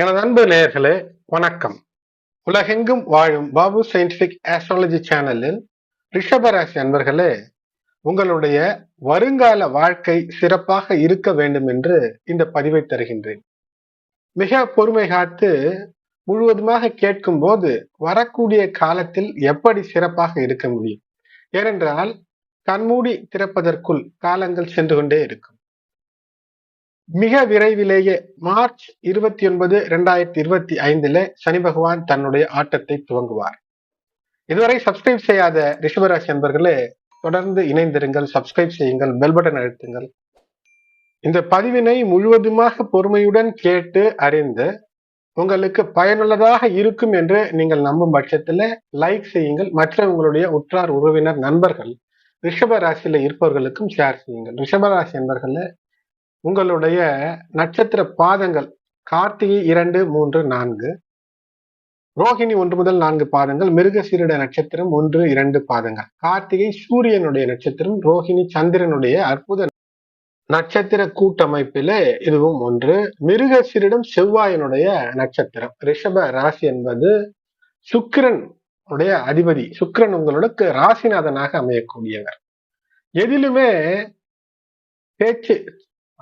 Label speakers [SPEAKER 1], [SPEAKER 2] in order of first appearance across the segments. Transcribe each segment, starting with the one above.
[SPEAKER 1] எனது அன்பு நேயர்களே வணக்கம் உலகெங்கும் வாழும் பாபு சயின்டிபிக் ஆஸ்ட்ராலஜி சேனலில் ரிஷபராசி அன்பர்களே உங்களுடைய வருங்கால வாழ்க்கை சிறப்பாக இருக்க வேண்டும் என்று இந்த பதிவை தருகின்றேன் மிக பொறுமை காத்து முழுவதுமாக கேட்கும் போது வரக்கூடிய காலத்தில் எப்படி சிறப்பாக இருக்க முடியும் ஏனென்றால் கண்மூடி திறப்பதற்குள் காலங்கள் சென்று கொண்டே இருக்கும் மிக விரைவிலேயே மார்ச் இருபத்தி ஒன்பது இரண்டாயிரத்தி இருபத்தி ஐந்துல சனி பகவான் தன்னுடைய ஆட்டத்தை துவங்குவார் இதுவரை சப்ஸ்கிரைப் செய்யாத ரிஷபராசி அன்பர்களே தொடர்ந்து இணைந்திருங்கள் சப்ஸ்கிரைப் செய்யுங்கள் பெல் பட்டன் அழுத்துங்கள் இந்த பதிவினை முழுவதுமாக பொறுமையுடன் கேட்டு அறிந்து உங்களுக்கு பயனுள்ளதாக இருக்கும் என்று நீங்கள் நம்பும் பட்சத்துல லைக் செய்யுங்கள் மற்ற உங்களுடைய உற்றார் உறவினர் நண்பர்கள் ரிஷப இருப்பவர்களுக்கும் ஷேர் செய்யுங்கள் ரிஷபராசி ராசி உங்களுடைய நட்சத்திர பாதங்கள் கார்த்திகை இரண்டு மூன்று நான்கு ரோஹிணி ஒன்று முதல் நான்கு பாதங்கள் மிருகசீருடைய நட்சத்திரம் ஒன்று இரண்டு பாதங்கள் கார்த்திகை சூரியனுடைய நட்சத்திரம் ரோஹிணி சந்திரனுடைய அற்புத நட்சத்திர கூட்டமைப்பிலே இதுவும் ஒன்று மிருகசீரிடம் செவ்வாயனுடைய நட்சத்திரம் ரிஷப ராசி என்பது சுக்கிரன் உடைய அதிபதி சுக்கிரன் உங்களுக்கு ராசிநாதனாக அமையக்கூடியவர் எதிலுமே பேச்சு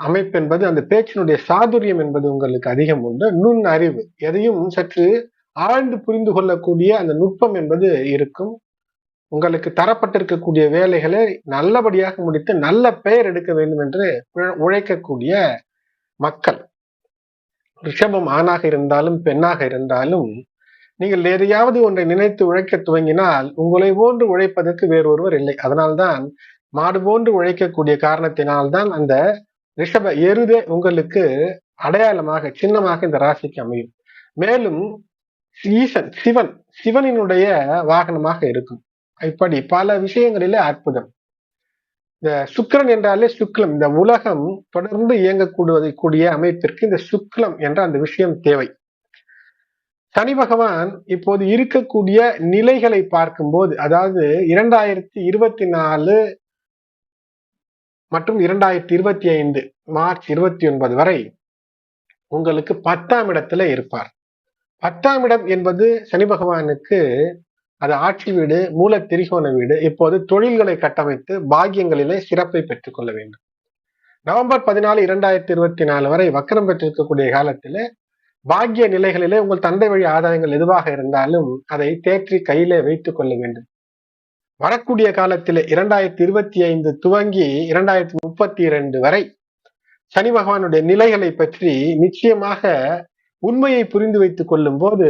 [SPEAKER 1] அமைப்பு என்பது அந்த பேச்சினுடைய சாதுரியம் என்பது உங்களுக்கு அதிகம் உண்டு நுண் அறிவு எதையும் சற்று ஆழ்ந்து புரிந்து கொள்ளக்கூடிய அந்த நுட்பம் என்பது இருக்கும் உங்களுக்கு தரப்பட்டிருக்கக்கூடிய வேலைகளை நல்லபடியாக முடித்து நல்ல பெயர் எடுக்க வேண்டும் என்று உழைக்கக்கூடிய மக்கள் ரிஷபம் ஆணாக இருந்தாலும் பெண்ணாக இருந்தாலும் நீங்கள் எதையாவது ஒன்றை நினைத்து உழைக்க துவங்கினால் உங்களை போன்று உழைப்பதற்கு வேறொருவர் இல்லை அதனால்தான் மாடு போன்று உழைக்கக்கூடிய காரணத்தினால்தான் அந்த ரிஷப எருதே உங்களுக்கு அடையாளமாக சின்னமாக இந்த ராசிக்கு அமையும் மேலும் ஈசன் சிவன் சிவனினுடைய வாகனமாக இருக்கும் இப்படி பல விஷயங்களிலே அற்புதம் இந்த சுக்கரன் என்றாலே சுக்லம் இந்த உலகம் தொடர்ந்து இயங்கக்கூடுவதை கூடிய அமைப்பிற்கு இந்த சுக்லம் என்ற அந்த விஷயம் தேவை சனி பகவான் இப்போது இருக்கக்கூடிய நிலைகளை பார்க்கும்போது அதாவது இரண்டாயிரத்தி இருபத்தி நாலு மற்றும் இரண்டாயிரத்தி இருபத்தி ஐந்து மார்ச் இருபத்தி ஒன்பது வரை உங்களுக்கு பத்தாம் இடத்துல இருப்பார் பத்தாம் இடம் என்பது சனி பகவானுக்கு அது ஆட்சி வீடு மூல திரிகோண வீடு இப்போது தொழில்களை கட்டமைத்து பாகியங்களிலே சிறப்பை பெற்றுக்கொள்ள வேண்டும் நவம்பர் பதினாலு இரண்டாயிரத்தி இருபத்தி நாலு வரை வக்கரம் பெற்றிருக்கக்கூடிய காலத்தில் பாக்கிய நிலைகளிலே உங்கள் தந்தை வழி ஆதாயங்கள் எதுவாக இருந்தாலும் அதை தேற்றி கையிலே வைத்துக் கொள்ள வேண்டும் வரக்கூடிய காலத்தில் இரண்டாயிரத்தி இருபத்தி ஐந்து துவங்கி இரண்டாயிரத்தி முப்பத்தி இரண்டு வரை சனி பகவானுடைய நிலைகளை பற்றி நிச்சயமாக உண்மையை புரிந்து வைத்துக் கொள்ளும் போது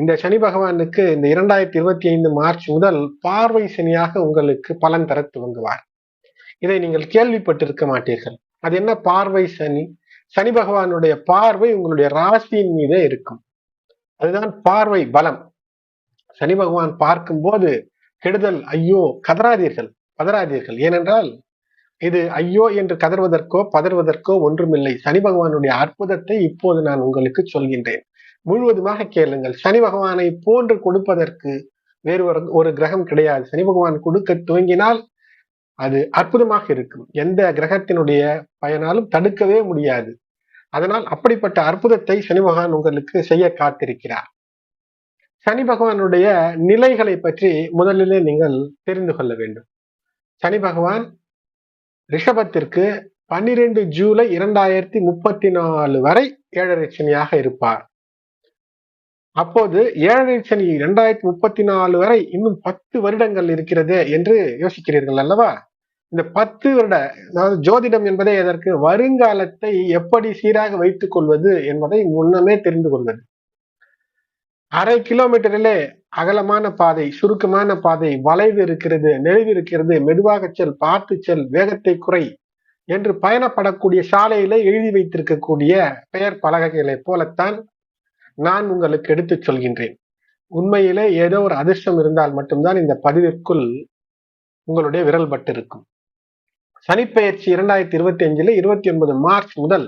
[SPEAKER 1] இந்த சனி பகவானுக்கு இந்த இரண்டாயிரத்தி இருபத்தி ஐந்து மார்ச் முதல் பார்வை சனியாக உங்களுக்கு பலன் தர துவங்குவார் இதை நீங்கள் கேள்விப்பட்டிருக்க மாட்டீர்கள் அது என்ன பார்வை சனி சனி பகவானுடைய பார்வை உங்களுடைய ராசியின் மீதே இருக்கும் அதுதான் பார்வை பலம் சனி பகவான் போது கெடுதல் ஐயோ கதறாதீர்கள் பதறாதீர்கள் ஏனென்றால் இது ஐயோ என்று கதறுவதற்கோ பதறுவதற்கோ ஒன்றுமில்லை சனி பகவானுடைய அற்புதத்தை இப்போது நான் உங்களுக்கு சொல்கின்றேன் முழுவதுமாக கேளுங்கள் சனி பகவானை போன்று கொடுப்பதற்கு வேறு ஒரு ஒரு கிரகம் கிடையாது சனி பகவான் கொடுக்க துவங்கினால் அது அற்புதமாக இருக்கும் எந்த கிரகத்தினுடைய பயனாலும் தடுக்கவே முடியாது அதனால் அப்படிப்பட்ட அற்புதத்தை சனி பகவான் உங்களுக்கு செய்ய காத்திருக்கிறார் சனி பகவானுடைய நிலைகளை பற்றி முதலிலே நீங்கள் தெரிந்து கொள்ள வேண்டும் சனி பகவான் ரிஷபத்திற்கு பன்னிரெண்டு ஜூலை இரண்டாயிரத்தி முப்பத்தி நாலு வரை ஏழரை சனியாக இருப்பார் அப்போது ஏழரை சனி இரண்டாயிரத்தி முப்பத்தி நாலு வரை இன்னும் பத்து வருடங்கள் இருக்கிறது என்று யோசிக்கிறீர்கள் அல்லவா இந்த பத்து வருட அதாவது ஜோதிடம் என்பதே இதற்கு வருங்காலத்தை எப்படி சீராக வைத்துக் கொள்வது என்பதை முன்னமே தெரிந்து கொள்வது அரை கிலோமீட்டரிலே அகலமான பாதை சுருக்கமான பாதை வளைவு இருக்கிறது நெளிவு இருக்கிறது மெதுவாக செல் பார்த்து செல் வேகத்தை குறை என்று பயணப்படக்கூடிய சாலையில எழுதி வைத்திருக்கக்கூடிய பெயர் பலகைகளை போலத்தான் நான் உங்களுக்கு எடுத்துச் சொல்கின்றேன் உண்மையிலே ஏதோ ஒரு அதிர்ஷ்டம் இருந்தால் மட்டும்தான் இந்த பதிவிற்குள் உங்களுடைய விரல் பட்டிருக்கும் சனிப்பெயர்ச்சி இரண்டாயிரத்தி இருபத்தி அஞ்சுல இருபத்தி ஒன்பது மார்ச் முதல்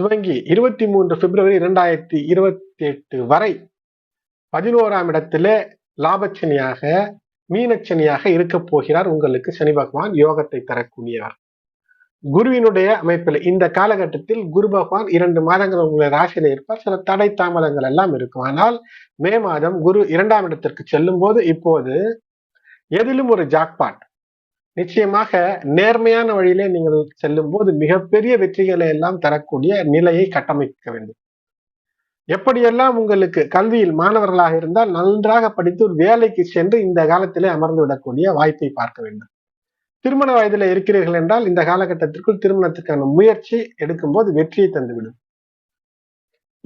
[SPEAKER 1] துவங்கி இருபத்தி மூன்று பிப்ரவரி இரண்டாயிரத்தி இருபத்தி எட்டு வரை பதினோராம் இடத்துல லாபச்சனியாக மீனச்சனியாக இருக்க போகிறார் உங்களுக்கு சனி பகவான் யோகத்தை தரக்கூடியவர் குருவினுடைய அமைப்பில் இந்த காலகட்டத்தில் குரு பகவான் இரண்டு மாதங்கள் உங்களுடைய ராசியில இருப்பார் சில தடை தாமதங்கள் எல்லாம் இருக்கும் ஆனால் மே மாதம் குரு இரண்டாம் இடத்திற்கு செல்லும் போது இப்போது எதிலும் ஒரு ஜாக்பாட் நிச்சயமாக நேர்மையான வழியிலே நீங்கள் செல்லும் போது மிகப்பெரிய வெற்றிகளை எல்லாம் தரக்கூடிய நிலையை கட்டமைக்க வேண்டும் எப்படியெல்லாம் உங்களுக்கு கல்வியில் மாணவர்களாக இருந்தால் நன்றாக படித்து ஒரு வேலைக்கு சென்று இந்த காலத்திலே அமர்ந்து விடக்கூடிய வாய்ப்பை பார்க்க வேண்டும் திருமண வயதில் இருக்கிறீர்கள் என்றால் இந்த காலகட்டத்திற்குள் திருமணத்துக்கான முயற்சி எடுக்கும்போது வெற்றியை தந்துவிடும்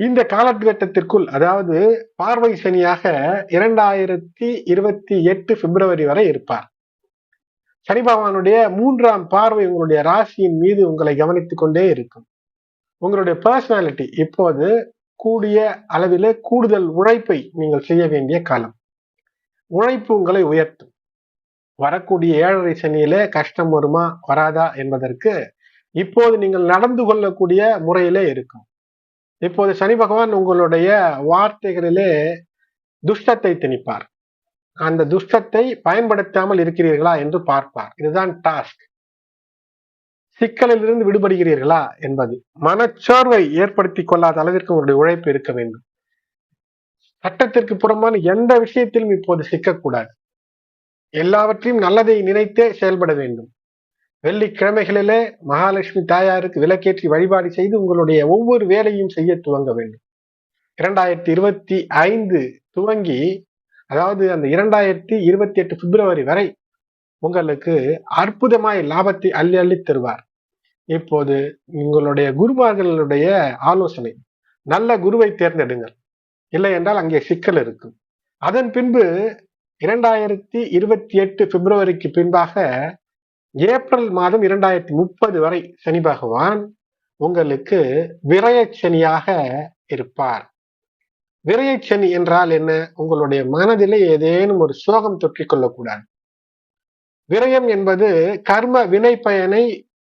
[SPEAKER 1] இந்த காலகட்டத்திற்குள் அதாவது பார்வை சனியாக இரண்டாயிரத்தி இருபத்தி எட்டு பிப்ரவரி வரை இருப்பார் சனி பகவானுடைய மூன்றாம் பார்வை உங்களுடைய ராசியின் மீது உங்களை கவனித்து கொண்டே இருக்கும் உங்களுடைய பர்சனாலிட்டி இப்போது கூடிய அளவில் கூடுதல் உழைப்பை நீங்கள் செய்ய வேண்டிய காலம் உழைப்பு உங்களை உயர்த்தும் வரக்கூடிய ஏழரை சனியிலே கஷ்டம் வருமா வராதா என்பதற்கு இப்போது நீங்கள் நடந்து கொள்ளக்கூடிய முறையிலே இருக்கும் இப்போது சனி பகவான் உங்களுடைய வார்த்தைகளிலே துஷ்டத்தை திணிப்பார் அந்த துஷ்டத்தை பயன்படுத்தாமல் இருக்கிறீர்களா என்று பார்ப்பார் இதுதான் டாஸ்க் சிக்கலிலிருந்து விடுபடுகிறீர்களா என்பது மனச்சோர்வை ஏற்படுத்தி கொள்ளாத அளவிற்கு உங்களுடைய உழைப்பு இருக்க வேண்டும் சட்டத்திற்கு புறமான எந்த விஷயத்திலும் இப்போது சிக்கக்கூடாது எல்லாவற்றையும் நல்லதை நினைத்தே செயல்பட வேண்டும் வெள்ளிக்கிழமைகளிலே மகாலட்சுமி தாயாருக்கு விலக்கேற்றி வழிபாடு செய்து உங்களுடைய ஒவ்வொரு வேலையும் செய்ய துவங்க வேண்டும் இரண்டாயிரத்தி இருபத்தி ஐந்து துவங்கி அதாவது அந்த இரண்டாயிரத்தி இருபத்தி எட்டு பிப்ரவரி வரை உங்களுக்கு அற்புதமாய் லாபத்தை அள்ளி அள்ளி தருவார் இப்போது உங்களுடைய குருமார்களுடைய ஆலோசனை நல்ல குருவை தேர்ந்தெடுங்கள் இல்லை என்றால் அங்கே சிக்கல் இருக்கும் அதன் பின்பு இரண்டாயிரத்தி இருபத்தி எட்டு பிப்ரவரிக்கு பின்பாக ஏப்ரல் மாதம் இரண்டாயிரத்தி முப்பது வரை சனி பகவான் உங்களுக்கு விரய சனியாக இருப்பார் விரைய சனி என்றால் என்ன உங்களுடைய மனதிலே ஏதேனும் ஒரு சோகம் தொற்றிக் கொள்ளக்கூடாது விரயம் என்பது கர்ம வினைப்பயனை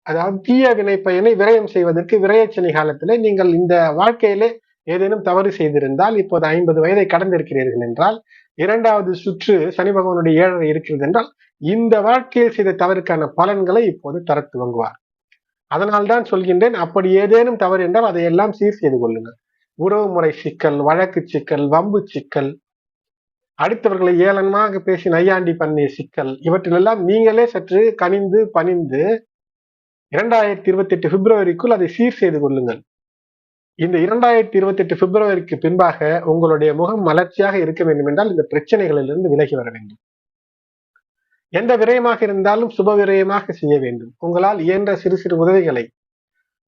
[SPEAKER 1] அதாவது தீய வினைப்பயனை விரயம் செய்வதற்கு விரயச்சனி காலத்திலே நீங்கள் இந்த வாழ்க்கையிலே ஏதேனும் தவறு செய்திருந்தால் இப்போது ஐம்பது வயதை கடந்திருக்கிறீர்கள் என்றால் இரண்டாவது சுற்று சனி பகவானுடைய ஏழரை இருக்கிறது என்றால் இந்த வாழ்க்கையில் செய்த தவறுக்கான பலன்களை இப்போது தர துவங்குவார் அதனால்தான் சொல்கின்றேன் அப்படி ஏதேனும் தவறு என்றால் அதையெல்லாம் சீர் செய்து கொள்ளுங்கள் உறவுமுறை சிக்கல் வழக்கு சிக்கல் வம்பு சிக்கல் அடுத்தவர்களை ஏளனமாக பேசி நையாண்டி பண்ணிய சிக்கல் இவற்றிலெல்லாம் நீங்களே சற்று கனிந்து பணிந்து இரண்டாயிரத்தி இருபத்தி எட்டு பிப்ரவரிக்குள் அதை சீர் செய்து கொள்ளுங்கள் இந்த இரண்டாயிரத்தி இருபத்தி எட்டு பிப்ரவரிக்கு பின்பாக உங்களுடைய முகம் மலர்ச்சியாக இருக்க வேண்டும் என்றால் இந்த பிரச்சனைகளிலிருந்து விலகி வர வேண்டும் எந்த விரயமாக இருந்தாலும் சுப விரயமாக செய்ய வேண்டும் உங்களால் இயன்ற சிறு சிறு உதவிகளை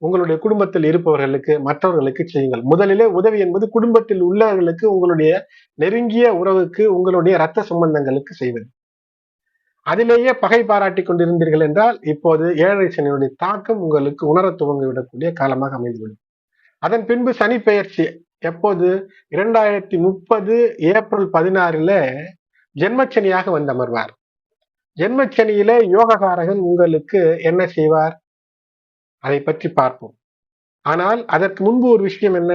[SPEAKER 1] உங்களுடைய குடும்பத்தில் இருப்பவர்களுக்கு மற்றவர்களுக்கு செய்யுங்கள் முதலிலே உதவி என்பது குடும்பத்தில் உள்ளவர்களுக்கு உங்களுடைய நெருங்கிய உறவுக்கு உங்களுடைய இரத்த சம்பந்தங்களுக்கு செய்வது அதிலேயே பகை பாராட்டி கொண்டிருந்தீர்கள் என்றால் இப்போது ஏழரை சனியுடைய தாக்கம் உங்களுக்கு உணர துவங்கிவிடக்கூடிய காலமாக அமைந்துவிடும் அதன் பின்பு சனி பெயர்ச்சி எப்போது இரண்டாயிரத்தி முப்பது ஏப்ரல் பதினாறுல ஜென்மச்சனியாக வந்தமர்வார் ஜென்மச்சனியிலே ஜென்மச்சனியில யோககாரகன் உங்களுக்கு என்ன செய்வார் அதை பற்றி பார்ப்போம் ஆனால் அதற்கு முன்பு ஒரு விஷயம் என்ன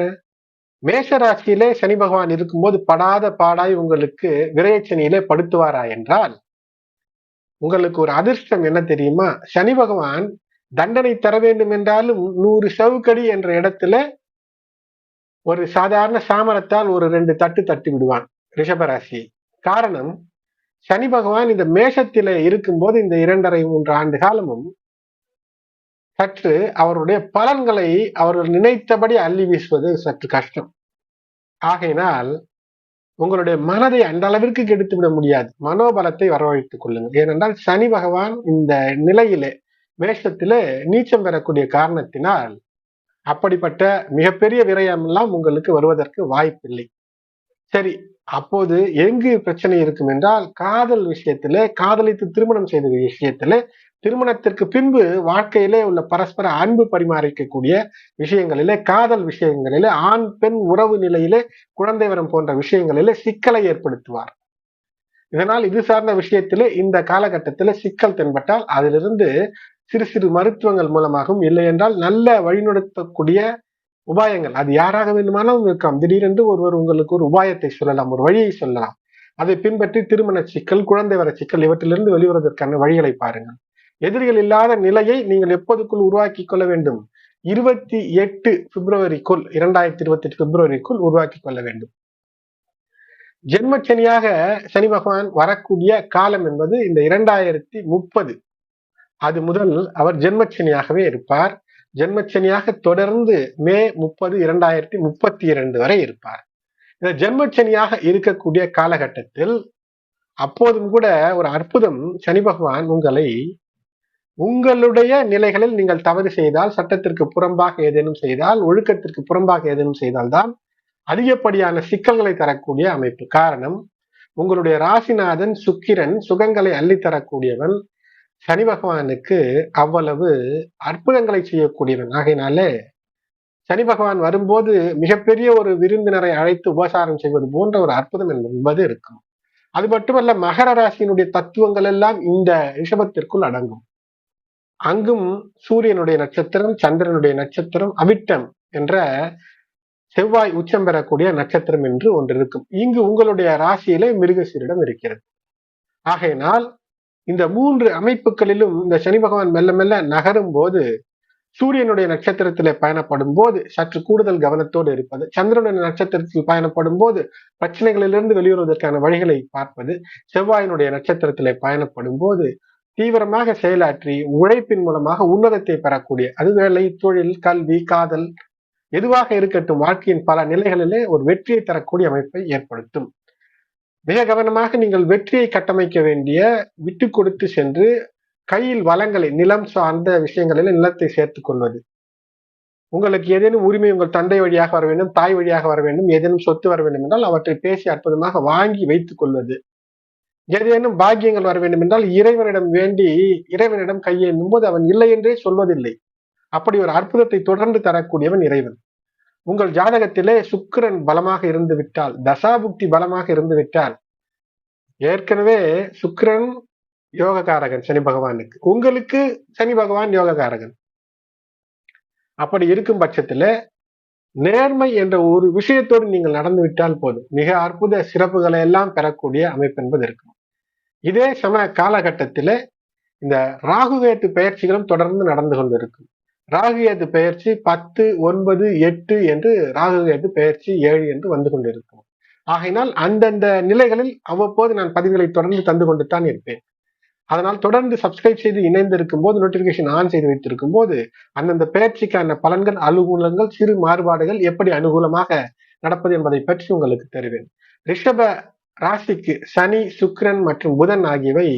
[SPEAKER 1] மேஷராசியிலே சனி பகவான் இருக்கும்போது படாத பாடாய் உங்களுக்கு விரையச்சனியிலே படுத்துவாரா என்றால் உங்களுக்கு ஒரு அதிர்ஷ்டம் என்ன தெரியுமா சனி பகவான் தண்டனை தர வேண்டும் என்றாலும் நூறு சவுக்கடி என்ற இடத்துல ஒரு சாதாரண சாமரத்தால் ஒரு ரெண்டு தட்டு தட்டி விடுவான் ரிஷபராசி காரணம் சனி பகவான் இந்த மேஷத்திலே இருக்கும்போது இந்த இரண்டரை மூன்று ஆண்டு காலமும் சற்று அவருடைய பலன்களை அவர்கள் நினைத்தபடி அள்ளி வீசுவது சற்று கஷ்டம் ஆகையினால் உங்களுடைய மனதை அந்த அளவிற்கு கெடுத்து விட முடியாது மனோபலத்தை வரவழைத்துக் கொள்ளுங்கள் ஏனென்றால் சனி பகவான் இந்த நிலையிலே மேஷத்திலே நீச்சம் பெறக்கூடிய காரணத்தினால் அப்படிப்பட்ட மிகப்பெரிய விரயம் எல்லாம் உங்களுக்கு வருவதற்கு வாய்ப்பில்லை சரி அப்போது எங்கு பிரச்சனை இருக்கும் என்றால் காதல் விஷயத்திலே காதலித்து திருமணம் செய்த விஷயத்திலே திருமணத்திற்கு பின்பு வாழ்க்கையிலே உள்ள பரஸ்பர அன்பு பரிமாறிக்கக்கூடிய விஷயங்களிலே காதல் விஷயங்களிலே ஆண் பெண் உறவு நிலையிலே குழந்தை வரம் போன்ற விஷயங்களிலே சிக்கலை ஏற்படுத்துவார் இதனால் இது சார்ந்த விஷயத்திலே இந்த காலகட்டத்திலே சிக்கல் தென்பட்டால் அதிலிருந்து சிறு சிறு மருத்துவங்கள் மூலமாகவும் இல்லை என்றால் நல்ல வழிநடத்தக்கூடிய உபாயங்கள் அது யாராக வேண்டுமானாலும் இருக்கலாம் திடீரென்று ஒருவர் உங்களுக்கு ஒரு உபாயத்தை சொல்லலாம் ஒரு வழியை சொல்லலாம் அதை பின்பற்றி திருமண சிக்கல் குழந்தை வர சிக்கல் இவற்றிலிருந்து வெளிவருவதற்கான வழிகளை பாருங்கள் எதிரிகள் இல்லாத நிலையை நீங்கள் எப்போதுக்குள் உருவாக்கி கொள்ள வேண்டும் இருபத்தி எட்டு பிப்ரவரிக்குள் இரண்டாயிரத்தி இருபத்தி எட்டு பிப்ரவரிக்குள் உருவாக்கி கொள்ள வேண்டும் ஜென்மச்சனியாக சனி பகவான் வரக்கூடிய காலம் என்பது இந்த இரண்டாயிரத்தி முப்பது அது முதல் அவர் ஜென்மச்சனியாகவே இருப்பார் ஜென்மச்சனியாக தொடர்ந்து மே முப்பது இரண்டாயிரத்தி முப்பத்தி இரண்டு வரை இருப்பார் இந்த ஜென்மச்சனியாக இருக்கக்கூடிய காலகட்டத்தில் அப்போதும் கூட ஒரு அற்புதம் சனி பகவான் உங்களை உங்களுடைய நிலைகளில் நீங்கள் தவறு செய்தால் சட்டத்திற்கு புறம்பாக ஏதேனும் செய்தால் ஒழுக்கத்திற்கு புறம்பாக ஏதேனும் செய்தால்தான் அதிகப்படியான சிக்கல்களை தரக்கூடிய அமைப்பு காரணம் உங்களுடைய ராசிநாதன் சுக்கிரன் சுகங்களை அள்ளித்தரக்கூடியவன் சனி பகவானுக்கு அவ்வளவு அற்புதங்களை செய்யக்கூடியவன் ஆகையினாலே சனி பகவான் வரும்போது மிகப்பெரிய ஒரு விருந்தினரை அழைத்து உபசாரம் செய்வது போன்ற ஒரு அற்புதம் என்பது இருக்கும் அது மட்டுமல்ல மகர ராசியினுடைய தத்துவங்கள் எல்லாம் இந்த ரிஷபத்திற்குள் அடங்கும் அங்கும் சூரியனுடைய நட்சத்திரம் சந்திரனுடைய நட்சத்திரம் அவிட்டம் என்ற செவ்வாய் உச்சம் பெறக்கூடிய நட்சத்திரம் என்று ஒன்று இருக்கும் இங்கு உங்களுடைய ராசியிலே மிருகசீரிடம் இருக்கிறது ஆகையினால் இந்த மூன்று அமைப்புகளிலும் இந்த சனி பகவான் மெல்ல மெல்ல நகரும் போது சூரியனுடைய நட்சத்திரத்திலே பயணப்படும் போது சற்று கூடுதல் கவனத்தோடு இருப்பது சந்திரனுடைய நட்சத்திரத்தில் பயணப்படும் போது பிரச்சனைகளிலிருந்து வெளியேறுவதற்கான வழிகளை பார்ப்பது செவ்வாயினுடைய நட்சத்திரத்திலே பயணப்படும் போது தீவிரமாக செயலாற்றி உழைப்பின் மூலமாக உன்னதத்தை பெறக்கூடிய அது வேலை தொழில் கல்வி காதல் எதுவாக இருக்கட்டும் வாழ்க்கையின் பல நிலைகளிலே ஒரு வெற்றியை தரக்கூடிய அமைப்பை ஏற்படுத்தும் மிக கவனமாக நீங்கள் வெற்றியை கட்டமைக்க வேண்டிய விட்டு கொடுத்து சென்று கையில் வளங்களை நிலம் சார்ந்த விஷயங்களில் நிலத்தை சேர்த்துக் கொள்வது உங்களுக்கு ஏதேனும் உரிமை உங்கள் தந்தை வழியாக வர வேண்டும் தாய் வழியாக வர வேண்டும் ஏதேனும் சொத்து வர வேண்டும் என்றால் அவற்றை பேசி அற்புதமாக வாங்கி வைத்துக் கொள்வது ஏதேனும் பாக்கியங்கள் வர வேண்டும் என்றால் இறைவனிடம் வேண்டி இறைவனிடம் கையை நும்போது அவன் இல்லை என்றே சொல்வதில்லை அப்படி ஒரு அற்புதத்தை தொடர்ந்து தரக்கூடியவன் இறைவன் உங்கள் ஜாதகத்திலே சுக்கிரன் பலமாக இருந்து விட்டால் தசாபுக்தி பலமாக இருந்து விட்டால் ஏற்கனவே சுக்கிரன் யோககாரகன் சனி பகவானுக்கு உங்களுக்கு சனி பகவான் யோககாரகன் அப்படி இருக்கும் பட்சத்துல நேர்மை என்ற ஒரு விஷயத்தோடு நீங்கள் நடந்து விட்டால் போதும் மிக அற்புத சிறப்புகளை எல்லாம் பெறக்கூடிய அமைப்பு என்பது இருக்கும் இதே சம காலகட்டத்தில் இந்த ராகுகேத்து பயிற்சிகளும் தொடர்ந்து நடந்து கொண்டிருக்கும் ராகுகேது பயிற்சி பத்து ஒன்பது எட்டு என்று ராகுகேது பயிற்சி ஏழு என்று வந்து கொண்டிருக்கும் ஆகையினால் அந்தந்த நிலைகளில் அவ்வப்போது நான் பதிவுகளை தொடர்ந்து தந்து கொண்டு தான் இருப்பேன் அதனால் தொடர்ந்து சப்ஸ்கிரைப் செய்து இணைந்திருக்கும் போது நோட்டிபிகேஷன் ஆன் செய்து வைத்திருக்கும் போது அந்தந்த பயிற்சிக்கான பலன்கள் அலுகூலங்கள் சிறு மாறுபாடுகள் எப்படி அனுகூலமாக நடப்பது என்பதை பற்றி உங்களுக்கு தருவேன் ரிஷப ராசிக்கு சனி சுக்ரன் மற்றும் புதன் ஆகியவை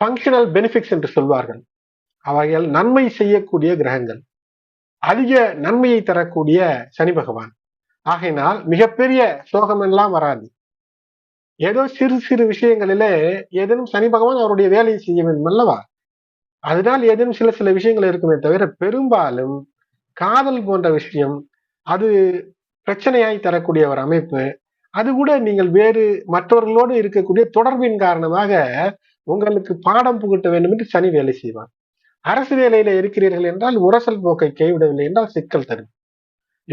[SPEAKER 1] ஃபங்க்ஷனல் பெனிஃபிட்ஸ் என்று சொல்வார்கள் அவைகள் நன்மை செய்யக்கூடிய கிரகங்கள் அதிக நன்மையை தரக்கூடிய சனி பகவான் ஆகையினால் மிகப்பெரிய சோகம் எல்லாம் வராது ஏதோ சிறு சிறு விஷயங்களிலே ஏதேனும் சனி பகவான் அவருடைய வேலையை செய்ய வேண்டும் அல்லவா அதனால் ஏதேனும் சில சில விஷயங்கள் இருக்குமே தவிர பெரும்பாலும் காதல் போன்ற விஷயம் அது பிரச்சனையாய் தரக்கூடிய ஒரு அமைப்பு அது கூட நீங்கள் வேறு மற்றவர்களோடு இருக்கக்கூடிய தொடர்பின் காரணமாக உங்களுக்கு பாடம் புகட்ட வேண்டும் என்று சனி வேலை செய்வார் அரசு வேலையில இருக்கிறீர்கள் என்றால் உரசல் போக்கை கைவிடவில்லை என்றால் சிக்கல் தரும்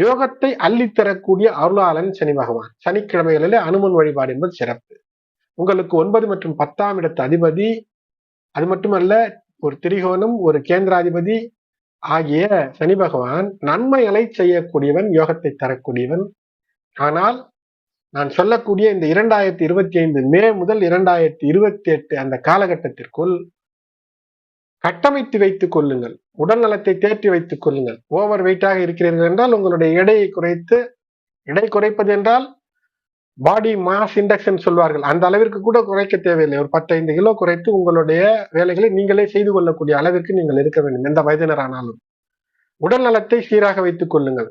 [SPEAKER 1] யோகத்தை அள்ளித்தரக்கூடிய அருளாளன் சனி பகவான் சனிக்கிழமைகளிலே அனுமன் வழிபாடு என்பது சிறப்பு உங்களுக்கு ஒன்பது மற்றும் பத்தாம் இடத்து அதிபதி அது மட்டுமல்ல ஒரு திரிகோணம் ஒரு கேந்திராதிபதி ஆகிய சனி பகவான் நன்மைகளை செய்யக்கூடியவன் யோகத்தை தரக்கூடியவன் ஆனால் நான் சொல்லக்கூடிய இந்த இரண்டாயிரத்தி இருபத்தி ஐந்து மே முதல் இரண்டாயிரத்தி இருபத்தி எட்டு அந்த காலகட்டத்திற்குள் கட்டமைத்து வைத்துக் கொள்ளுங்கள் உடல் நலத்தை தேற்றி வைத்துக் கொள்ளுங்கள் ஓவர் வெயிட்டாக இருக்கிறீர்கள் என்றால் உங்களுடைய எடையை குறைத்து எடை குறைப்பது என்றால் பாடி மாஸ் இண்டக்ஷன் சொல்வார்கள் அந்த அளவிற்கு கூட குறைக்க தேவையில்லை ஒரு பத்தைந்து கிலோ குறைத்து உங்களுடைய வேலைகளை நீங்களே செய்து கொள்ளக்கூடிய அளவிற்கு நீங்கள் இருக்க வேண்டும் எந்த வயதினரானாலும் உடல் நலத்தை சீராக வைத்துக் கொள்ளுங்கள்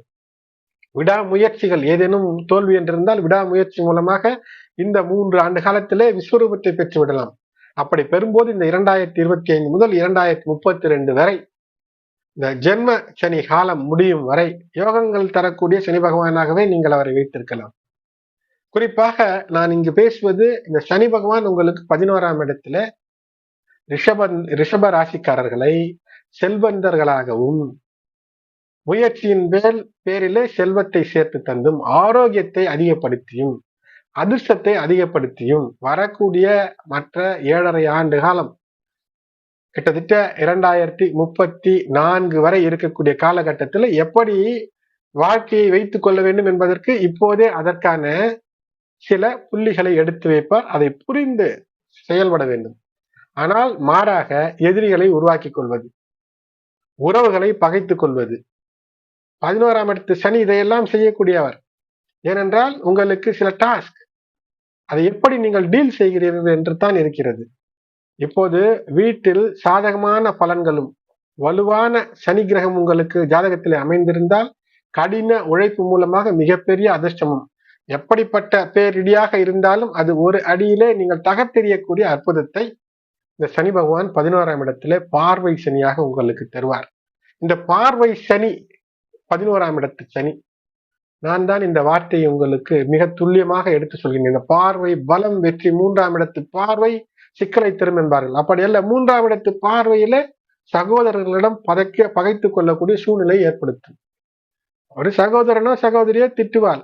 [SPEAKER 1] விடாமுயற்சிகள் ஏதேனும் தோல்வி என்றிருந்தால் விடாமுயற்சி மூலமாக இந்த மூன்று ஆண்டு காலத்திலே விஸ்வரூபத்தை பெற்றுவிடலாம் அப்படி பெறும்போது இந்த இரண்டாயிரத்தி இருபத்தி ஐந்து முதல் இரண்டாயிரத்தி முப்பத்தி ரெண்டு வரை இந்த ஜென்ம சனி காலம் முடியும் வரை யோகங்கள் தரக்கூடிய சனி பகவானாகவே நீங்கள் அவரை வைத்திருக்கலாம் குறிப்பாக நான் இங்கு பேசுவது இந்த சனி பகவான் உங்களுக்கு பதினோராம் இடத்துல ரிஷபன் ரிஷப ராசிக்காரர்களை செல்வந்தர்களாகவும் முயற்சியின் மேல் பேரிலே செல்வத்தை சேர்த்து தந்தும் ஆரோக்கியத்தை அதிகப்படுத்தியும் அதிர்ஷ்டத்தை அதிகப்படுத்தியும் வரக்கூடிய மற்ற ஏழரை ஆண்டு காலம் கிட்டத்தட்ட இரண்டாயிரத்தி முப்பத்தி நான்கு வரை இருக்கக்கூடிய காலகட்டத்தில் எப்படி வாழ்க்கையை வைத்துக் கொள்ள வேண்டும் என்பதற்கு இப்போதே அதற்கான சில புள்ளிகளை எடுத்து வைப்பார் அதை புரிந்து செயல்பட வேண்டும் ஆனால் மாறாக எதிரிகளை உருவாக்கி கொள்வது உறவுகளை பகைத்துக் கொள்வது பதினோராம் இடத்து சனி இதையெல்லாம் செய்யக்கூடியவர் ஏனென்றால் உங்களுக்கு சில டாஸ்க் அதை எப்படி நீங்கள் டீல் செய்கிறீர்கள் என்று தான் இருக்கிறது இப்போது வீட்டில் சாதகமான பலன்களும் வலுவான சனி கிரகம் உங்களுக்கு ஜாதகத்தில் அமைந்திருந்தால் கடின உழைப்பு மூலமாக மிகப்பெரிய அதிர்ஷ்டமும் எப்படிப்பட்ட பேரிடியாக இருந்தாலும் அது ஒரு அடியிலே நீங்கள் தகத்தெரியக்கூடிய அற்புதத்தை இந்த சனி பகவான் பதினோராம் இடத்திலே பார்வை சனியாக உங்களுக்கு தருவார் இந்த பார்வை சனி பதினோராம் இடத்து சனி நான் தான் இந்த வார்த்தையை உங்களுக்கு மிக துல்லியமாக எடுத்து இந்த பார்வை பலம் வெற்றி மூன்றாம் இடத்து பார்வை சிக்கலை தரும் என்பார்கள் அப்படியல்ல மூன்றாம் இடத்து பார்வையில சகோதரர்களிடம் பதைக்க பகைத்துக் கொள்ளக்கூடிய சூழ்நிலை ஏற்படுத்தும் ஒரு சகோதரனோ சகோதரியோ திட்டுவாள்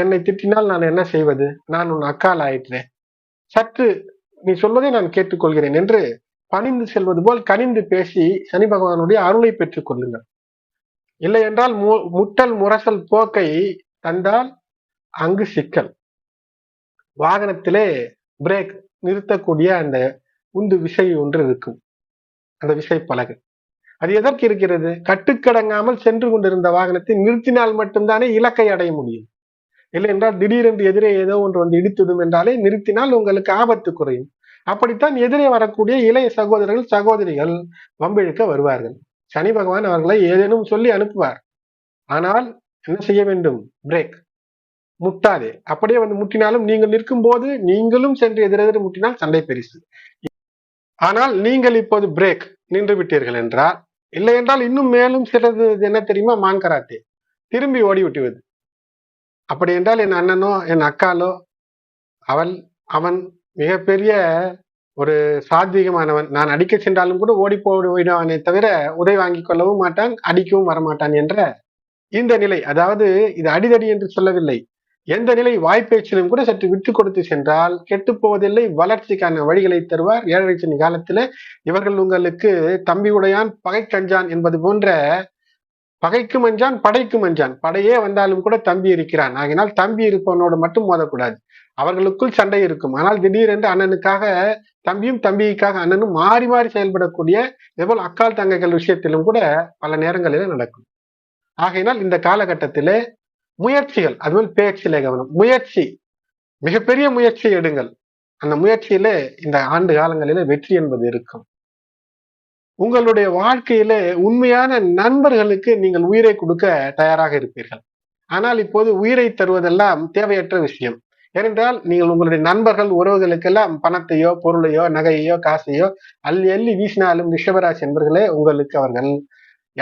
[SPEAKER 1] என்னை திட்டினால் நான் என்ன செய்வது நான் உன் அக்கால் ஆயிற்றேன் சற்று நீ சொல்வதை நான் கேட்டுக்கொள்கிறேன் என்று பணிந்து செல்வது போல் கனிந்து பேசி சனி பகவானுடைய அருளை பெற்றுக் கொள்ளுங்கள் இல்லை என்றால் முட்டல் முரசல் போக்கை தந்தால் அங்கு சிக்கல் வாகனத்திலே பிரேக் நிறுத்தக்கூடிய அந்த உந்து விசை ஒன்று இருக்கும் அந்த விசை பலகு அது எதற்கு இருக்கிறது கட்டுக்கடங்காமல் சென்று கொண்டிருந்த வாகனத்தை நிறுத்தினால் மட்டும்தானே இலக்கை அடைய முடியும் இல்லை என்றால் திடீரென்று எதிரே ஏதோ ஒன்று வந்து இடித்துடும் என்றாலே நிறுத்தினால் உங்களுக்கு ஆபத்து குறையும் அப்படித்தான் எதிரே வரக்கூடிய இளைய சகோதரர்கள் சகோதரிகள் வம்பிழுக்க வருவார்கள் சனி பகவான் அவர்களை ஏதேனும் சொல்லி அனுப்புவார் ஆனால் என்ன செய்ய வேண்டும் பிரேக் முட்டாதே அப்படியே வந்து முட்டினாலும் நீங்கள் நிற்கும் போது நீங்களும் சென்று எதிரெதிர் முட்டினால் சண்டை பெரிசு ஆனால் நீங்கள் இப்போது பிரேக் நின்று விட்டீர்கள் என்றால் இல்லை என்றால் இன்னும் மேலும் சிறது என்ன தெரியுமா மாங்கராத்தே திரும்பி ஓடி விட்டுவது அப்படி என்றால் என் அண்ணனோ என் அக்காலோ அவள் அவன் மிகப்பெரிய ஒரு சாத்வீகமானவன் நான் அடிக்க சென்றாலும் கூட ஓடி போடுவானே தவிர உதை வாங்கி கொள்ளவும் மாட்டான் அடிக்கவும் வரமாட்டான் என்ற இந்த நிலை அதாவது இது அடிதடி என்று சொல்லவில்லை எந்த நிலை வாய்ப்பேச்சிலும் கூட சற்று விட்டு கொடுத்து சென்றால் கெட்டு போவதில்லை வளர்ச்சிக்கான வழிகளை தருவார் ஏழரை சனி காலத்துல இவர்கள் உங்களுக்கு தம்பி உடையான் பகை கஞ்சான் என்பது போன்ற பகைக்கும் என்றான் படைக்கும் என்றான் படையே வந்தாலும் கூட தம்பி இருக்கிறான் ஆகினால் தம்பி இருப்பவனோடு மட்டும் மோதக்கூடாது அவர்களுக்குள் சண்டை இருக்கும் ஆனால் திடீரென்று அண்ணனுக்காக தம்பியும் தம்பிக்காக அண்ணனும் மாறி மாறி செயல்படக்கூடிய இதேபோல் அக்கால் தங்கைகள் விஷயத்திலும் கூட பல நேரங்களில் நடக்கும் ஆகையினால் இந்த காலகட்டத்திலே முயற்சிகள் அதுபோல் பேச்சிலே கவனம் முயற்சி மிகப்பெரிய முயற்சி எடுங்கள் அந்த முயற்சியிலே இந்த ஆண்டு காலங்களிலே வெற்றி என்பது இருக்கும் உங்களுடைய வாழ்க்கையில உண்மையான நண்பர்களுக்கு நீங்கள் உயிரை கொடுக்க தயாராக இருப்பீர்கள் ஆனால் இப்போது உயிரை தருவதெல்லாம் தேவையற்ற விஷயம் ஏனென்றால் நீங்கள் உங்களுடைய நண்பர்கள் உறவுகளுக்கெல்லாம் பணத்தையோ பொருளையோ நகையோ காசையோ அள்ளி அள்ளி வீசினாலும் ரிஷபராசி என்பர்களே உங்களுக்கு அவர்கள்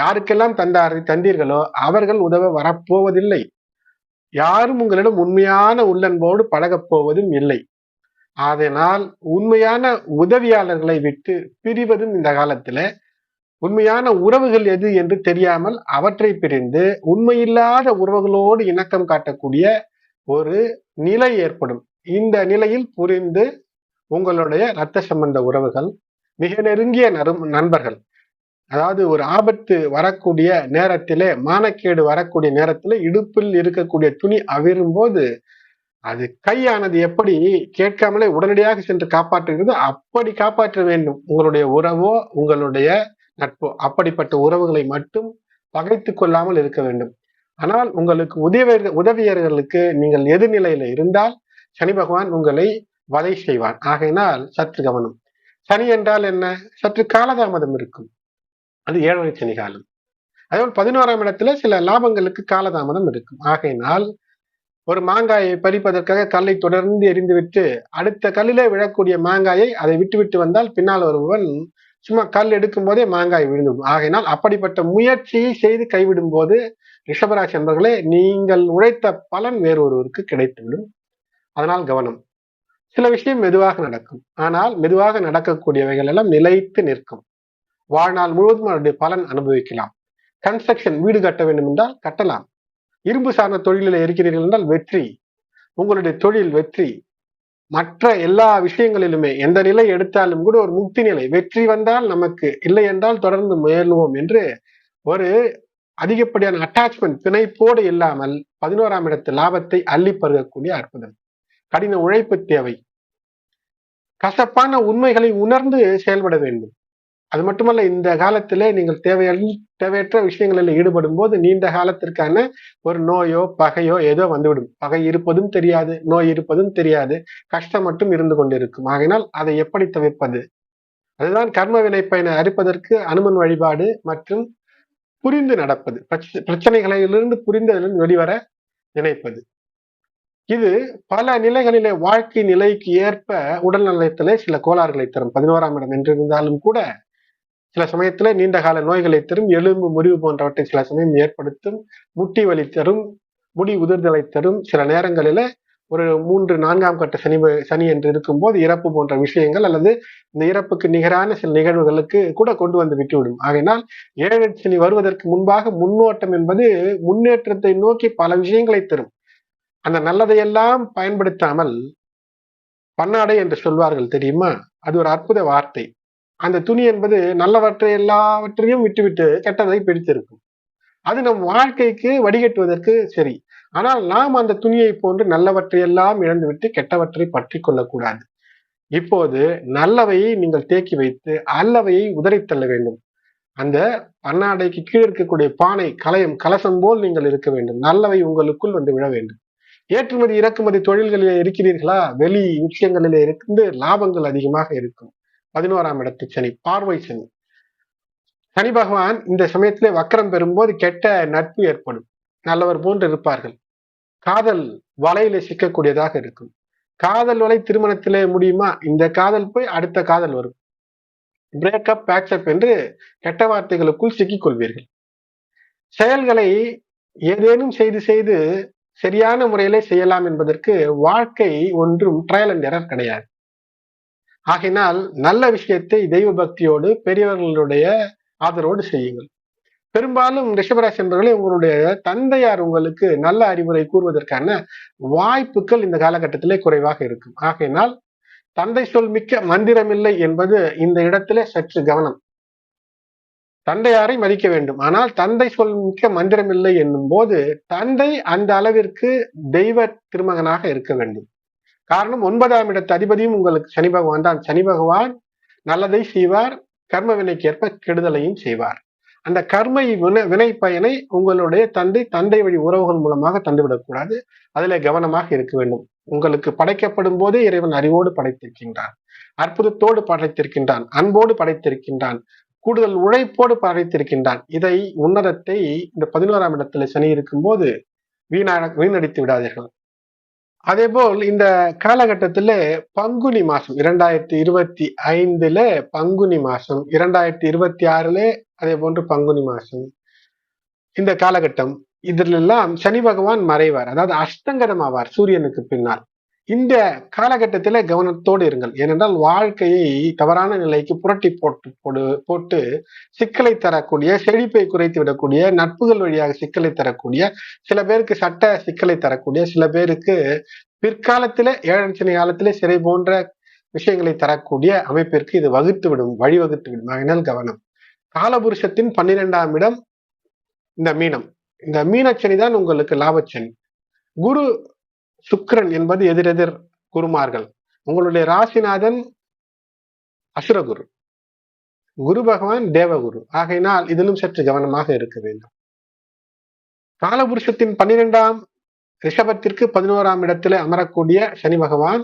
[SPEAKER 1] யாருக்கெல்லாம் தந்தார் தந்தீர்களோ அவர்கள் உதவ வரப்போவதில்லை யாரும் உங்களிடம் உண்மையான உள்ளன்போடு பழகப் போவதும் இல்லை அதனால் உண்மையான உதவியாளர்களை விட்டு பிரிவதும் இந்த காலத்துல உண்மையான உறவுகள் எது என்று தெரியாமல் அவற்றை பிரிந்து உண்மையில்லாத உறவுகளோடு இணக்கம் காட்டக்கூடிய ஒரு நிலை ஏற்படும் இந்த நிலையில் புரிந்து உங்களுடைய இரத்த சம்பந்த உறவுகள் மிக நெருங்கிய நண்பர்கள் அதாவது ஒரு ஆபத்து வரக்கூடிய நேரத்திலே மானக்கேடு வரக்கூடிய நேரத்திலே இடுப்பில் இருக்கக்கூடிய துணி அவிரும்போது அது கையானது எப்படி கேட்காமலே உடனடியாக சென்று காப்பாற்றுகிறது அப்படி காப்பாற்ற வேண்டும் உங்களுடைய உறவோ உங்களுடைய நட்போ அப்படிப்பட்ட உறவுகளை மட்டும் பகைத்து கொள்ளாமல் இருக்க வேண்டும் ஆனால் உங்களுக்கு உதவியர்கள் உதவியர்களுக்கு நீங்கள் எதிர்நிலையில இருந்தால் சனி பகவான் உங்களை வலை செய்வான் ஆகையினால் சற்று கவனம் சனி என்றால் என்ன சற்று காலதாமதம் இருக்கும் அது ஏழரை சனி காலம் போல் பதினோராம் இடத்துல சில லாபங்களுக்கு காலதாமதம் இருக்கும் ஆகையினால் ஒரு மாங்காயை பறிப்பதற்காக கல்லை தொடர்ந்து எரிந்துவிட்டு அடுத்த கல்லிலே விழக்கூடிய மாங்காயை அதை விட்டுவிட்டு வந்தால் பின்னால் ஒருவன் சும்மா கல் எடுக்கும் போதே மாங்காய் விழுந்துடும் ஆகையினால் அப்படிப்பட்ட முயற்சியை செய்து கைவிடும் போது ரிஷபராசி நண்பர்களே நீங்கள் உழைத்த பலன் வேறொருவருக்கு கிடைத்துவிடும் அதனால் கவனம் சில விஷயம் மெதுவாக நடக்கும் ஆனால் மெதுவாக நடக்கக்கூடியவைகள் எல்லாம் நிலைத்து நிற்கும் வாழ்நாள் முழுவதும் அவருடைய பலன் அனுபவிக்கலாம் கன்ஸ்ட்ரக்ஷன் வீடு கட்ட வேண்டும் என்றால் கட்டலாம் இரும்பு சார்ந்த தொழிலில் இருக்கிறீர்கள் என்றால் வெற்றி உங்களுடைய தொழில் வெற்றி மற்ற எல்லா விஷயங்களிலுமே எந்த நிலை எடுத்தாலும் கூட ஒரு முக்தி நிலை வெற்றி வந்தால் நமக்கு இல்லை என்றால் தொடர்ந்து முயல்வோம் என்று ஒரு அதிகப்படியான அட்டாச்மெண்ட் பிணைப்போடு இல்லாமல் பதினோராம் இடத்து லாபத்தை அள்ளி பருகக்கூடிய அற்புதம் கடின உழைப்பு தேவை கசப்பான உண்மைகளை உணர்ந்து செயல்பட வேண்டும் அது மட்டுமல்ல இந்த காலத்தில் நீங்கள் தேவையான தேவையற்ற விஷயங்களில் ஈடுபடும் போது நீண்ட காலத்திற்கான ஒரு நோயோ பகையோ ஏதோ வந்துவிடும் பகை இருப்பதும் தெரியாது நோய் இருப்பதும் தெரியாது கஷ்டம் மட்டும் இருந்து கொண்டிருக்கும் ஆகினால் அதை எப்படி தவிர்ப்பது அதுதான் கர்ம வினைப்பயனை அறிப்பதற்கு அனுமன் வழிபாடு மற்றும் புரிந்து நடப்பது பிரச்சனைகளிலிருந்து புரிந்ததிலிருந்து வெளிவர நினைப்பது இது பல நிலைகளிலே வாழ்க்கை நிலைக்கு ஏற்ப உடல் நலத்திலே சில கோளாறுகளை தரும் பதினோராம் இடம் என்றிருந்தாலும் கூட சில சமயத்துல நீண்ட கால நோய்களை தரும் எலும்பு முறிவு போன்றவற்றை சில சமயம் ஏற்படுத்தும் முட்டி வலி தரும் முடி உதிர்தலை தரும் சில நேரங்களில ஒரு மூன்று நான்காம் கட்ட சனி சனி என்று இருக்கும்போது இறப்பு போன்ற விஷயங்கள் அல்லது இந்த இறப்புக்கு நிகரான சில நிகழ்வுகளுக்கு கூட கொண்டு வந்து விட்டுவிடும் ஆகையினால் ஏழு சனி வருவதற்கு முன்பாக முன்னோட்டம் என்பது முன்னேற்றத்தை நோக்கி பல விஷயங்களை தரும் அந்த நல்லதையெல்லாம் பயன்படுத்தாமல் பன்னாடை என்று சொல்வார்கள் தெரியுமா அது ஒரு அற்புத வார்த்தை அந்த துணி என்பது நல்லவற்றை எல்லாவற்றையும் விட்டுவிட்டு கெட்டதை பிடித்திருக்கும் அது நம் வாழ்க்கைக்கு வடிகட்டுவதற்கு சரி ஆனால் நாம் அந்த துணியை போன்று நல்லவற்றையெல்லாம் இழந்துவிட்டு கெட்டவற்றை பற்றி கொள்ளக்கூடாது இப்போது நல்லவையை நீங்கள் தேக்கி வைத்து அல்லவையை உதறித்தள்ள வேண்டும் அந்த பன்னாடைக்கு கீழே இருக்கக்கூடிய பானை கலயம் கலசம் போல் நீங்கள் இருக்க வேண்டும் நல்லவை உங்களுக்குள் வந்து விழ வேண்டும் ஏற்றுமதி இறக்குமதி தொழில்களில் இருக்கிறீர்களா வெளி விஷயங்களில் இருந்து லாபங்கள் அதிகமாக இருக்கும் பதினோராம் இடத்து சனி பார்வை சனி சனி பகவான் இந்த சமயத்துல வக்கரம் பெறும்போது கெட்ட நட்பு ஏற்படும் நல்லவர் போன்று இருப்பார்கள் காதல் வலையில சிக்கக்கூடியதாக இருக்கும் காதல் வலை திருமணத்திலே முடியுமா இந்த காதல் போய் அடுத்த காதல் வரும் பிரேக்கப் பேக்சப் என்று கெட்ட வார்த்தைகளுக்குள் சிக்கிக் கொள்வீர்கள் செயல்களை ஏதேனும் செய்து செய்து சரியான முறையிலே செய்யலாம் என்பதற்கு வாழ்க்கை ஒன்றும் ட்ரையல் அண்ட் எரர் கிடையாது ஆகினால் நல்ல விஷயத்தை தெய்வ பக்தியோடு பெரியவர்களுடைய ஆதரவோடு செய்யுங்கள் பெரும்பாலும் ரிஷபராசி என்பவர்களே உங்களுடைய தந்தையார் உங்களுக்கு நல்ல அறிவுரை கூறுவதற்கான வாய்ப்புகள் இந்த காலகட்டத்திலே குறைவாக இருக்கும் ஆகையினால் தந்தை சொல் மிக்க மந்திரமில்லை என்பது இந்த இடத்திலே சற்று கவனம் தந்தையாரை மதிக்க வேண்டும் ஆனால் தந்தை சொல் மிக்க மந்திரமில்லை என்னும் போது தந்தை அந்த அளவிற்கு தெய்வ திருமகனாக இருக்க வேண்டும் காரணம் ஒன்பதாம் இடத்து அதிபதியும் உங்களுக்கு சனி பகவான் தான் சனி பகவான் நல்லதை செய்வார் கர்ம வினைக்கு ஏற்ப கெடுதலையும் செய்வார் அந்த கர்ம வினை வினை பயனை உங்களுடைய தந்தை தந்தை வழி உறவுகள் மூலமாக தந்துவிடக்கூடாது அதில் கவனமாக இருக்க வேண்டும் உங்களுக்கு படைக்கப்படும் போதே இறைவன் அறிவோடு படைத்திருக்கின்றான் அற்புதத்தோடு படைத்திருக்கின்றான் அன்போடு படைத்திருக்கின்றான் கூடுதல் உழைப்போடு படைத்திருக்கின்றான் இதை உன்னதத்தை இந்த பதினோராம் இடத்துல சனி இருக்கும்போது வீணா வீணடித்து விடாதீர்கள் அதே போல் இந்த காலகட்டத்தில் பங்குனி மாசம் இரண்டாயிரத்தி இருபத்தி ஐந்துல பங்குனி மாசம் இரண்டாயிரத்தி இருபத்தி ஆறுல அதே போன்று பங்குனி மாசம் இந்த காலகட்டம் இதிலெல்லாம் சனி பகவான் மறைவார் அதாவது அஷ்டங்கரம் ஆவார் சூரியனுக்கு பின்னால் இந்த காலகட்டத்தில் கவனத்தோடு இருங்கள் ஏனென்றால் வாழ்க்கையை தவறான நிலைக்கு புரட்டி போட்டு போடு போட்டு சிக்கலை தரக்கூடிய செழிப்பை குறைத்து விடக்கூடிய நட்புகள் வழியாக சிக்கலை தரக்கூடிய சில பேருக்கு சட்ட சிக்கலை தரக்கூடிய சில பேருக்கு பிற்காலத்தில் ஏழஞ்சனை காலத்திலே சிறை போன்ற விஷயங்களை தரக்கூடிய அமைப்பிற்கு இது வகுத்து விடும் வழிவகுத்து விடும் ஆகினால் கவனம் காலபுருஷத்தின் பன்னிரெண்டாம் இடம் இந்த மீனம் இந்த மீனச்சனி தான் உங்களுக்கு லாபச்சனி குரு சுக்ரன் என்பது எதிரெதிர் குருமார்கள் உங்களுடைய ராசிநாதன் அசுரகுரு குரு பகவான் தேவகுரு ஆகையினால் இதிலும் சற்று கவனமாக இருக்க வேண்டும் காலபுருஷத்தின் பன்னிரெண்டாம் ரிஷபத்திற்கு பதினோராம் இடத்திலே அமரக்கூடிய சனி பகவான்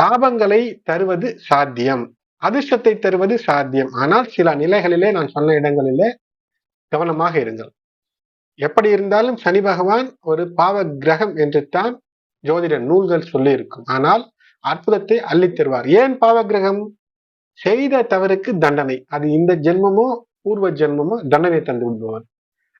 [SPEAKER 1] லாபங்களை தருவது சாத்தியம் அதிர்ஷ்டத்தை தருவது சாத்தியம் ஆனால் சில நிலைகளிலே நான் சொன்ன இடங்களிலே கவனமாக இருங்கள் எப்படி இருந்தாலும் சனி பகவான் ஒரு பாவ கிரகம் என்று தான் ஜோதிட நூல்கள் சொல்லி இருக்கும் ஆனால் அற்புதத்தை அள்ளித் தருவார் ஏன் பாவ கிரகம் செய்த தவறுக்கு தண்டனை அது இந்த ஜென்மமோ பூர்வ ஜென்மமோ தண்டனை தந்து விடுபவர்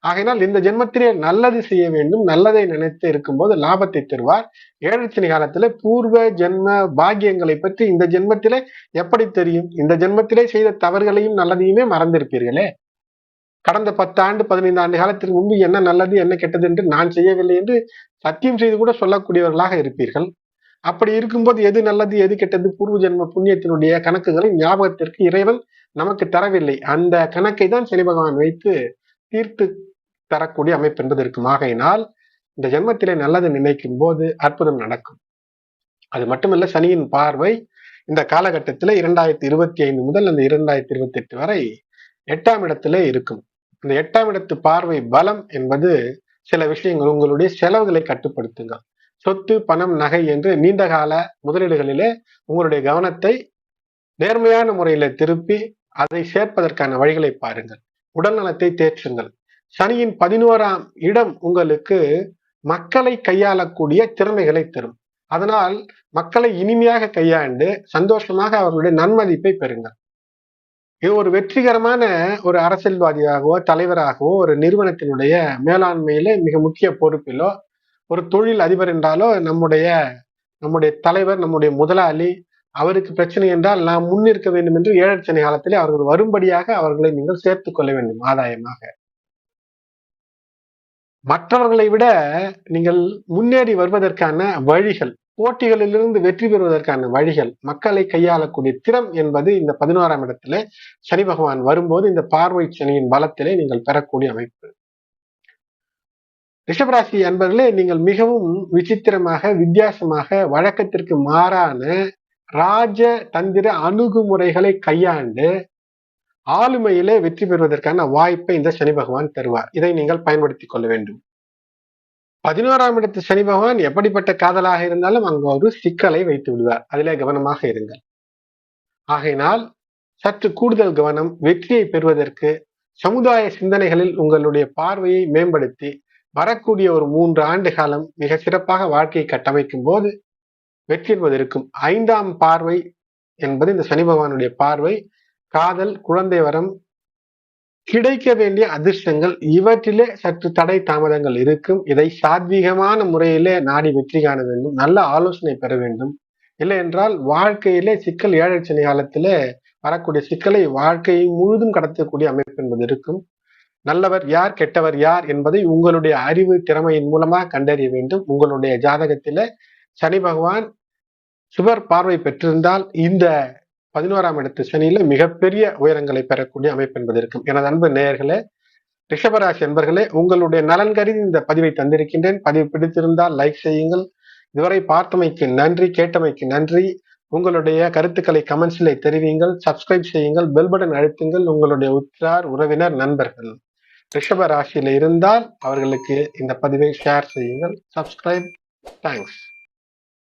[SPEAKER 1] ஆகையினால் இந்த ஜென்மத்திலே நல்லது செய்ய வேண்டும் நல்லதை நினைத்து இருக்கும்போது லாபத்தை தருவார் ஏழத்தினி காலத்துல பூர்வ ஜென்ம பாகியங்களை பற்றி இந்த ஜென்மத்திலே எப்படி தெரியும் இந்த ஜென்மத்திலே செய்த தவறுகளையும் நல்லதையுமே மறந்திருப்பீர்களே கடந்த பத்தாண்டு பதினைந்து ஆண்டு காலத்திற்கு முன்பு என்ன நல்லது என்ன கெட்டது என்று நான் செய்யவில்லை என்று சத்தியம் செய்து கூட சொல்லக்கூடியவர்களாக இருப்பீர்கள் அப்படி இருக்கும்போது எது நல்லது எது கெட்டது பூர்வ ஜென்ம புண்ணியத்தினுடைய கணக்குகளை ஞாபகத்திற்கு இறைவன் நமக்கு தரவில்லை அந்த கணக்கை தான் சனி பகவான் வைத்து தீர்த்து தரக்கூடிய அமைப்பு என்பது ஆகையினால் இந்த ஜென்மத்திலே நல்லது நினைக்கும் போது அற்புதம் நடக்கும் அது மட்டுமல்ல சனியின் பார்வை இந்த காலகட்டத்தில் இரண்டாயிரத்தி இருபத்தி ஐந்து முதல் அந்த இரண்டாயிரத்தி இருபத்தி எட்டு வரை எட்டாம் இடத்திலே இருக்கும் இந்த எட்டாம் இடத்து பார்வை பலம் என்பது சில விஷயங்கள் உங்களுடைய செலவுகளை கட்டுப்படுத்துங்க சொத்து பணம் நகை என்று நீண்ட கால முதலீடுகளிலே உங்களுடைய கவனத்தை நேர்மையான முறையில திருப்பி அதை சேர்ப்பதற்கான வழிகளை பாருங்கள் உடல் நலத்தை தேற்றுங்கள் சனியின் பதினோராம் இடம் உங்களுக்கு மக்களை கையாளக்கூடிய திறமைகளை தரும் அதனால் மக்களை இனிமையாக கையாண்டு சந்தோஷமாக அவர்களுடைய நன்மதிப்பை பெறுங்கள் இது ஒரு வெற்றிகரமான ஒரு அரசியல்வாதியாகவோ தலைவராகவோ ஒரு நிறுவனத்தினுடைய மேலாண்மையில மிக முக்கிய பொறுப்பிலோ ஒரு தொழில் அதிபர் என்றாலோ நம்முடைய நம்முடைய தலைவர் நம்முடைய முதலாளி அவருக்கு பிரச்சனை என்றால் நாம் முன்னிற்க வேண்டும் என்று ஏழச்சனை காலத்திலே அவர்கள் வரும்படியாக அவர்களை நீங்கள் சேர்த்து கொள்ள வேண்டும் ஆதாயமாக மற்றவர்களை விட நீங்கள் முன்னேறி வருவதற்கான வழிகள் போட்டிகளிலிருந்து வெற்றி பெறுவதற்கான வழிகள் மக்களை கையாளக்கூடிய திறம் என்பது இந்த பதினோராம் இடத்துல சனி பகவான் வரும்போது இந்த பார்வை சனியின் பலத்திலே நீங்கள் பெறக்கூடிய அமைப்பு ரிஷபராசி அன்பர்களே நீங்கள் மிகவும் விசித்திரமாக வித்தியாசமாக வழக்கத்திற்கு மாறான ராஜ தந்திர அணுகுமுறைகளை கையாண்டு ஆளுமையிலே வெற்றி பெறுவதற்கான வாய்ப்பை இந்த சனி பகவான் தருவார் இதை நீங்கள் பயன்படுத்திக் கொள்ள வேண்டும் பதினோராம் இடத்து சனி பகவான் எப்படிப்பட்ட காதலாக இருந்தாலும் அங்கு ஒரு சிக்கலை வைத்து விடுவார் அதிலே கவனமாக இருங்கள் ஆகையினால் சற்று கூடுதல் கவனம் வெற்றியை பெறுவதற்கு சமுதாய சிந்தனைகளில் உங்களுடைய பார்வையை மேம்படுத்தி வரக்கூடிய ஒரு மூன்று ஆண்டு காலம் மிக சிறப்பாக வாழ்க்கையை கட்டமைக்கும் போது வெற்றி என்பதற்கும் ஐந்தாம் பார்வை என்பது இந்த சனி பகவானுடைய பார்வை காதல் குழந்தை வரம் கிடைக்க வேண்டிய அதிர்ஷ்டங்கள் இவற்றிலே சற்று தடை தாமதங்கள் இருக்கும் இதை சாத்வீகமான முறையிலே நாடி வெற்றி காண வேண்டும் நல்ல ஆலோசனை பெற வேண்டும் இல்லை என்றால் வாழ்க்கையிலே சிக்கல் ஏழை சனி வரக்கூடிய சிக்கலை வாழ்க்கையை முழுதும் கடத்தக்கூடிய அமைப்பு என்பது இருக்கும் நல்லவர் யார் கெட்டவர் யார் என்பதை உங்களுடைய அறிவு திறமையின் மூலமாக கண்டறிய வேண்டும் உங்களுடைய ஜாதகத்தில் சனி பகவான் சுவர் பார்வை பெற்றிருந்தால் இந்த பதினோராம் இடத்து சனியில மிகப்பெரிய உயரங்களை பெறக்கூடிய அமைப்பு என்பது இருக்கும் எனது அன்பு நேயர்களே ரிஷபராசி என்பர்களே உங்களுடைய நலன் கருதி இந்த பதிவை தந்திருக்கின்றேன் பதிவு பிடித்திருந்தால் லைக் செய்யுங்கள் இதுவரை பார்த்தமைக்கு நன்றி கேட்டமைக்கு நன்றி உங்களுடைய கருத்துக்களை கமெண்ட்ஸில் தெரிவியுங்கள் சப்ஸ்கிரைப் செய்யுங்கள் பெல் பட்டன் அழுத்துங்கள் உங்களுடைய உற்றார் உறவினர் நண்பர்கள் ரிஷப ராசியில் இருந்தால் அவர்களுக்கு இந்த பதிவை ஷேர் செய்யுங்கள் சப்ஸ்கிரைப் தேங்க்ஸ்